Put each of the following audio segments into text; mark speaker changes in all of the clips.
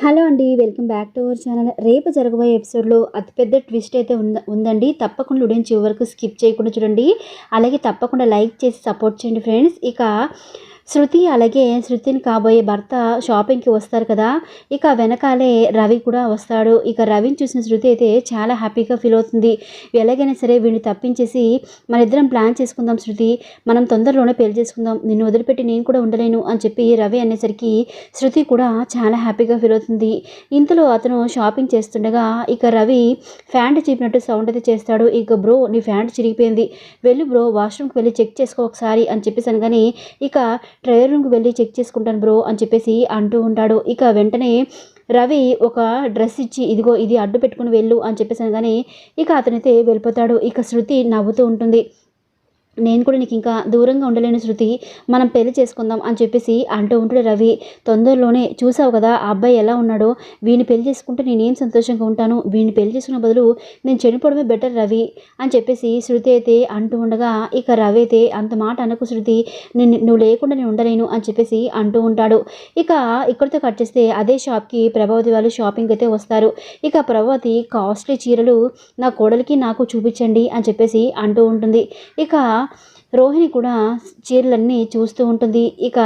Speaker 1: Hello అండి welcome back to our channel. రేపు జరగబోయే ఎపిసోడ్లో అతిపెద్ద ట్విస్ట్ అయితే ఉంద ఉందండి. తప్పకుండా వీడియోని చివరి వరకు స్కిప్ చేయకుండా చూడండి. అలాగే తప్పకుండా లైక్ చేసి సపోర్ట్ చేయండి ఫ్రెండ్స్. ఇక శృతి అలాగే శృతిని కాబోయే భర్త షాపింగ్కి వస్తారు కదా ఇక వెనకాలే రవి కూడా వస్తాడు. ఇక రవిని చూసిన శృతి అయితే చాలా హ్యాపీగా ఫీల్ అవుతుంది. ఎలాగైనా సరే వీడిని తప్పించేసి మన ఇద్దరం ప్లాన్ చేసుకుందాం శృతి. మనం తొందరలోనే పెళ్ళి చేసుకుందాం. నిన్ను వదిలిపెట్టి నేను కూడా ఉండలేను అని చెప్పి రవి అనేసరికి శృతి కూడా చాలా హ్యాపీగా ఫీల్ అవుతుంది. ఇంతలో అతను షాపింగ్ చేస్తుండగా ఇక రవి ఫ్యాంట్ చీపినట్టు సౌండ్ అయితే చేస్తాడు. ఇక బ్రో నీ ఫ్యాంట్ చిరిగిపోయింది. వెళ్ళి బ్రో వాష్రూమ్కి వెళ్ళి చెక్ చేసుకో ఒకసారి అని చెప్పేసాను కానీ ఇక ట్రయల్ రూమ్కి వెళ్ళి చెక్ చేసుకుంటాను బ్రో అని చెప్పేసి అంటూ ఉంటాడు. ఇక వెంటనే రవి ఒక డ్రెస్ ఇచ్చి ఇదిగో ఇది అడ్డు పెట్టుకుని వెళ్ళు అని చెప్పేసాను కానీ ఇక అతనైతే వెళ్ళిపోతాడు. ఇక శృతి నవ్వుతూ ఉంటుంది. నేను కూడా నీకు ఇంకా దూరంగా ఉండలేను శృతి. మనం పెళ్ళి చేసుకుందాం అని చెప్పేసి అంటూ ఉంటాడు రవి. తొందరలోనే చూసావు కదా ఆ అబ్బాయి ఎలా ఉన్నాడో? వీని పెళ్ళి చేసుకుంటే నేనేం సంతోషంగా ఉంటాను? వీని పెళ్ళి చేసుకున్న బదులు నేను చనిపోవడమే బెటర్ రవి అని చెప్పేసి శృతి అయితే అంటూ ఉండగా ఇక రవి అయితే అంత మాట అనకు శృతి. నేను నువ్వు లేకుండా నేను ఉండలేను అని చెప్పేసి అంటూ ఉంటాడు. ఇక ఇక్కడితో కట్ చేస్తే అదే షాప్కి ప్రభావతి వాళ్ళు షాపింగ్ అయితే వస్తారు. ఇక ప్రభావతి కాస్ట్లీ చీరలు నా కోడలికి నాకు చూపించండి అని చెప్పేసి అంటూ ఉంటుంది. ఇక రోహిణి కూడా చీరలన్నీ చూస్తూ ఉంటుంది. ఇక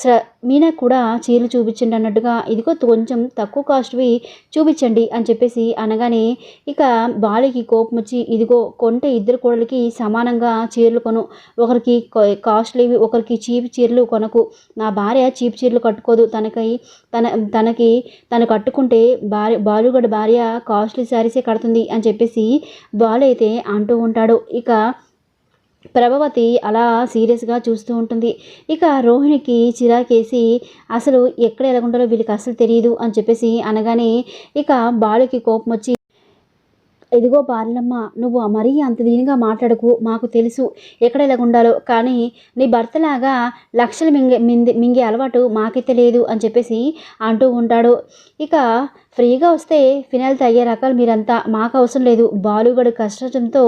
Speaker 1: స మీనా కూడా చీరలు చూపించండి అన్నట్టుగా ఇదిగో కొంచెం తక్కువ కాస్ట్వి చూపించండి అని చెప్పేసి అనగానే ఇక బాలికి కోపం వచ్చి ఇదిగో కొంటే ఇద్దరు కోడలకి సమానంగా చీరలు కొను. ఒకరికి కాస్ట్లీవి ఒకరికి చీప్ చీరలు కొనకు. నా భార్య చీప్ చీరలు కట్టుకోదు. తనకై తన తనకి తను కట్టుకుంటే భార్య బాలుగడ భార్య కాస్ట్లీ శారీసే కడుతుంది అని చెప్పేసి బాలు అయితే అంటూ ఉంటాడు. ఇక ప్రభావతి అలా సీరియస్గా చూస్తూ ఉంటుంది. ఇక రోహిణికి చిరాకేసి అసలు ఎక్కడ ఎలాగుంటారో వీళ్ళకి అసలు తెలియదు అని చెప్పేసి అనగానే ఇక బాలుకి కోపం వచ్చి ఇదిగో బాలమ్మ నువ్వు మరీ అంత దీనిగా మాట్లాడకు మాకు తెలుసు ఎక్కడ ఎలాగుండాలో కానీ నీ భర్తలాగా లక్షలు మింగే మింగి మింగే అలవాటు మాకైతే లేదు అని చెప్పేసి అంటూ ఉంటాడు. ఇక ఫ్రీగా వస్తే ఫినాయిల్ తయ్యే రకాలు మీరంతా మాకు అవసరం లేదు. బాలుగడు కష్టంతో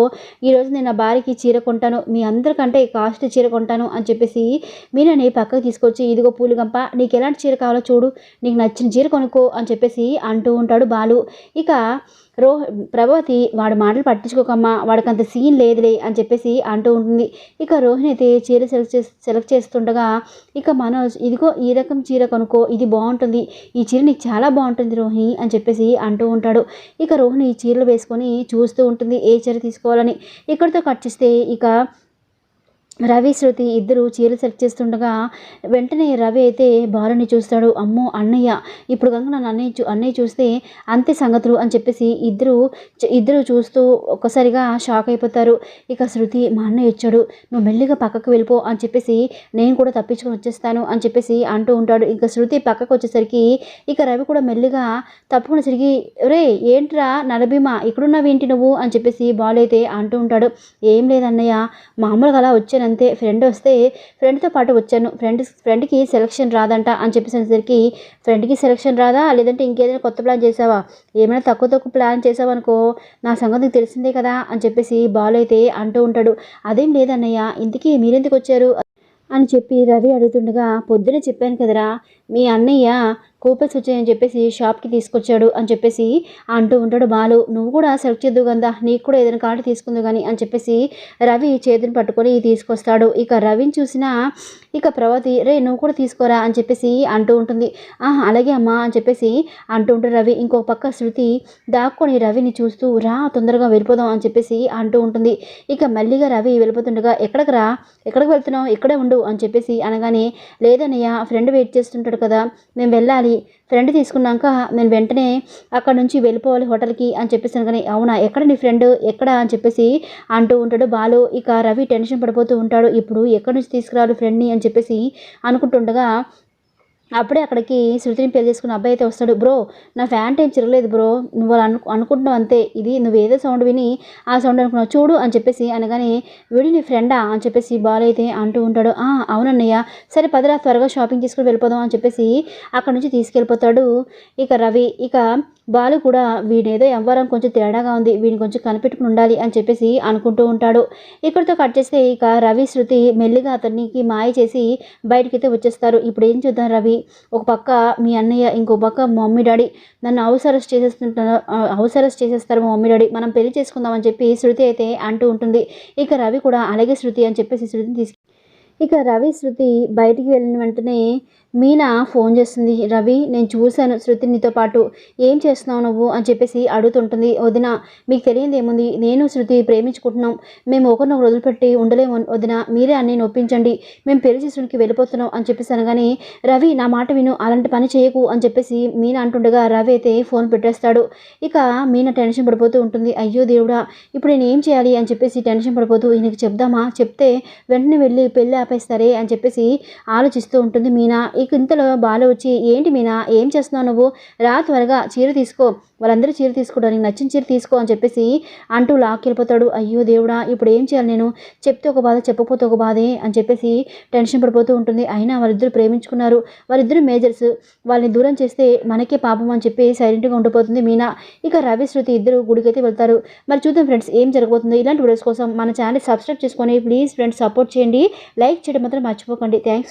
Speaker 1: ఈరోజు నేను నా భార్యకి చీర కొంటాను. మీ అందరికంటే కాస్ట్ చీర కొంటాను అని చెప్పేసి మీనని పక్కకు తీసుకొచ్చి ఇదిగో పూలు గంప నీకు ఎలాంటి చీర కావాలో చూడు. నీకు నచ్చిన చీర కొనుక్కో అని చెప్పేసి అంటూ ఉంటాడు బాలు. ఇక రో ప్రభావతి వాడు మాటలు పట్టించుకోకమ్మా వాడికి అంత సీన్ లేదులే అని చెప్పేసి అంటూ ఉంటుంది. ఇక రోహిణి అయితే చీర సెలెక్ట్ చేసి సెలెక్ట్ చేస్తుండగా ఇక మనోజ్ ఇదిగో ఈ రకం చీర కొనుక్కో ఇది బాగుంటుంది. ఈ చీర నీకు చాలా బాగుంటుంది రోహిణి అని చెప్పేసి అంటూ ఉంటాడు. ఇక రోహిణి చీరలు వేసుకొని చూస్తూ ఉంటుంది ఏ చీర తీసుకోవాలని. ఇక్కడితో కట్ చేస్తే ఇక రవి శృతి ఇద్దరు చీరలు సెలెక్ట్ చేస్తుండగా వెంటనే రవి అయితే బాలుని చూస్తాడు. అమ్మో అన్నయ్య ఇప్పుడు కనుక నన్ను అన్నయ్య చూ అన్నయ్య చూస్తే అంతే సంగతులు అని చెప్పేసి ఇద్దరు ఇద్దరు చూస్తూ ఒక్కసారిగా షాక్ అయిపోతారు. ఇక శృతి మా అన్నయ్య వచ్చాడు. నువ్వు మెల్లిగా పక్కకు వెళ్ళిపో అని చెప్పేసి నేను కూడా తప్పించుకొని వచ్చేస్తాను అని చెప్పేసి అంటూ ఉంటాడు. ఇంకా శృతి పక్కకు వచ్చేసరికి ఇక రవి కూడా మెల్లిగా తప్పకుండా తిరిగి రే ఏంట్రా నలభీమా ఇక్కడున్నావేంటి నువ్వు? అని చెప్పేసి బాలు అయితే అంటూ ఉంటాడు. ఏం లేదన్నయ్య మామూలుగా అలా వచ్చాను అంతే ఫ్రెండ్ వస్తే ఫ్రెండ్తో పాటు వచ్చాను. ఫ్రెండ్ ఫ్రెండ్కి సెలక్షన్ రాదంట అని చెప్పేసరికి ఫ్రెండ్కి సెలక్షన్ రాదా? లేదంటే ఇంకేదైనా కొత్త ప్లాన్ చేసావా? ఏమైనా తక్కువ తక్కువ ప్లాన్ చేసావనుకో నా సంగతి తెలిసిందే కదా అని చెప్పేసి బాలు అయితే అంటూ ఉంటాడు. అదేం లేదన్నయ్య ఇంతకీ మీరెందుకు వచ్చారు? అని చెప్పి రవి అడుగుతుండగా పొద్దున చెప్పాను కదరా మీ అన్నయ్య కూపన్స్ వచ్చాయని చెప్పేసి షాప్కి తీసుకొచ్చాడు అని చెప్పేసి అంటూ ఉంటాడు బాలు. నువ్వు కూడా సెలెక్ట్ చేద్దు కదా నీకు కూడా ఏదైనా కార్డు తీసుకుందు కానీ అని చెప్పేసి రవి చేతిని పట్టుకొని తీసుకొస్తాడు. ఇక రవిని చూసిన ఇక ప్రవతి రే నువ్వు కూడా తీసుకోరా అని చెప్పేసి అంటూ ఉంటుంది. ఆహా అలాగే అమ్మా అని చెప్పేసి అంటూ ఉంటాడు రవి. ఇంకో పక్క శృతి దాక్కొని రవిని చూస్తూ రా తొందరగా వెళ్ళిపోదాం అని చెప్పేసి అంటూ ఉంటుంది. ఇక మళ్ళీగా రవి వెళ్ళిపోతుండగా ఎక్కడికి రా? ఎక్కడికి వెళ్తున్నావు? ఇక్కడే ఉండు అని చెప్పేసి అనగానే లేదన్నయ్య ఫ్రెండ్ వెయిట్ చేస్తుంటాడు కదా మేము వెళ్ళాలి. ఫ్రెండ్ తీసుకున్నాక నేను వెంటనే అక్కడ నుంచి వెళ్ళిపోవాలి హోటల్కి అని చెప్పేసి కానీ అవునా ఎక్కడ నీ ఫ్రెండ్ ఎక్కడ? అని చెప్పేసి అంటూ ఉంటాడు బాలు. ఇక రవి టెన్షన్ పడిపోతూ ఉంటాడు ఇప్పుడు ఎక్కడి నుంచి తీసుకురావాలి ఫ్రెండ్ని అని చెప్పేసి అనుకుంటుండగా అప్పుడే అక్కడికి శృతిని పెళ్ళి చేసుకున్న అబ్బాయి అయితే వస్తాడు. బ్రో నా ఫ్యాంట్ ఏం చిరగలేదు బ్రో. నువ్వు అను అనుకుంటున్నావు అంతే. ఇది నువ్వు ఏదో సౌండ్ విని ఆ సౌండ్ అనుకున్నావు. చూడు అని చెప్పేసి అనగానే వీడి నీ ఫ్రెండా అని చెప్పేసి బాలు అయితే అంటూ ఉంటాడు. అవునన్నయ్య. సరే పదరా త్వరగా షాపింగ్ చేసుకుని వెళ్ళిపోదాం అని చెప్పేసి అక్కడ నుంచి తీసుకెళ్ళిపోతాడు. ఇక రవి ఇక బాలు కూడా వీడేదో ఎవ్వరం కొంచెం తేడాగా ఉంది. వీడిని కొంచెం కనిపెట్టుకుని ఉండాలి అని చెప్పేసి అనుకుంటూ ఉంటాడు. ఇక్కడితో కట్ చేస్తే ఇక రవి శృతి మెల్లిగా అతనికి మాయ చేసి బయటకైతే వచ్చేస్తారు. ఇప్పుడు ఏం చూద్దాం రవి? ఒక పక్క మీ అన్నయ్య ఇంకో పక్క మా మమ్మీ డాడీ నన్ను హౌస్ అరెస్ట్ చేసేస్తుంటారు హౌస్ అరెస్ట్ చేసేస్తారు మా మమ్మీ డాడీ. మనం పెళ్ళి చేసుకుందామని చెప్పి శృతి అయితే అంటూ ఉంటుంది. ఇక రవి కూడా అలాగే శృతి అని చెప్పేసి శృతిని తీసుకు ఇక రవి శృతి బయటికి వెళ్ళిన వెంటనే మీనా ఫోన్ చేస్తుంది. రవి నేను చూశాను. శృతి నీతో పాటు ఏం చేస్తున్నావు నువ్వు? అని చెప్పేసి అడుగుతుంటుంది. వదిన మీకు తెలియదు ఏముంది? నేను శృతి ప్రేమించుకుంటున్నాం. మేము ఒకరినొకరు వదిలిపెట్టి ఉండలేము. వదిన మీరే అన్నీ నొప్పించండి మేము పెళ్ళి చేసుకునికి వెళ్ళిపోతున్నాం అని చెప్పేసి అనగానే రవి నా మాట విను. అలాంటి పని చేయకు అని చెప్పేసి మీనా అంటుండగా రవి అయితే ఫోన్ పెట్టేస్తాడు. ఇక మీనా టెన్షన్ పడిపోతూ ఉంటుంది. అయ్యో దేవుడా ఇప్పుడు నేను ఏం చేయాలి? అని చెప్పేసి టెన్షన్ పడిపోతూ ఈయనకి చెప్దామా? చెప్తే వెంటనే వెళ్ళి పెళ్ళి ఆపేస్తారే అని చెప్పేసి ఆలోచిస్తూ ఉంటుంది మీనా. ఇక ఇంతలో బాలు వచ్చి ఏంటి మీనా ఏం చేస్తున్నావు నువ్వు? రా త్వరగా చీర తీసుకో. వాళ్ళందరూ చీర తీసుకోవడానికి నచ్చిన చీర తీసుకో అని చెప్పేసి అంటూ లాక్కెళ్ళిపోతాడు అయ్యో దేవుడా ఇప్పుడు ఏం చేయాలి నేను? చెప్తే ఒక బాధ చెప్పకపోతే ఒక బాధే అని చెప్పేసి టెన్షన్ పడిపోతూ ఉంటుంది. అయినా వాళ్ళిద్దరు ప్రేమించుకున్నారు. వాళ్ళిద్దరు మేజర్స్. వాళ్ళని దూరం చేస్తే మనకే పాపం అని చెప్పి సైలెంట్గా ఉండిపోతుంది మీనా. ఇక రవి శృతి ఇద్దరు గుడికైతే వెళ్తారు. మరి చూద్దాం ఫ్రెండ్స్ ఏం జరగబోతుందో? ఇలాంటి వీడియోస్ కోసం మన ఛానల్ సబ్స్క్రైబ్ చేసుకొని ప్లీజ్ ఫ్రెండ్స్ సపోర్ట్ చేయండి. లైక్ లైక్ చేయడం మాత్రం మర్చిపోకండి. థ్యాంక్స్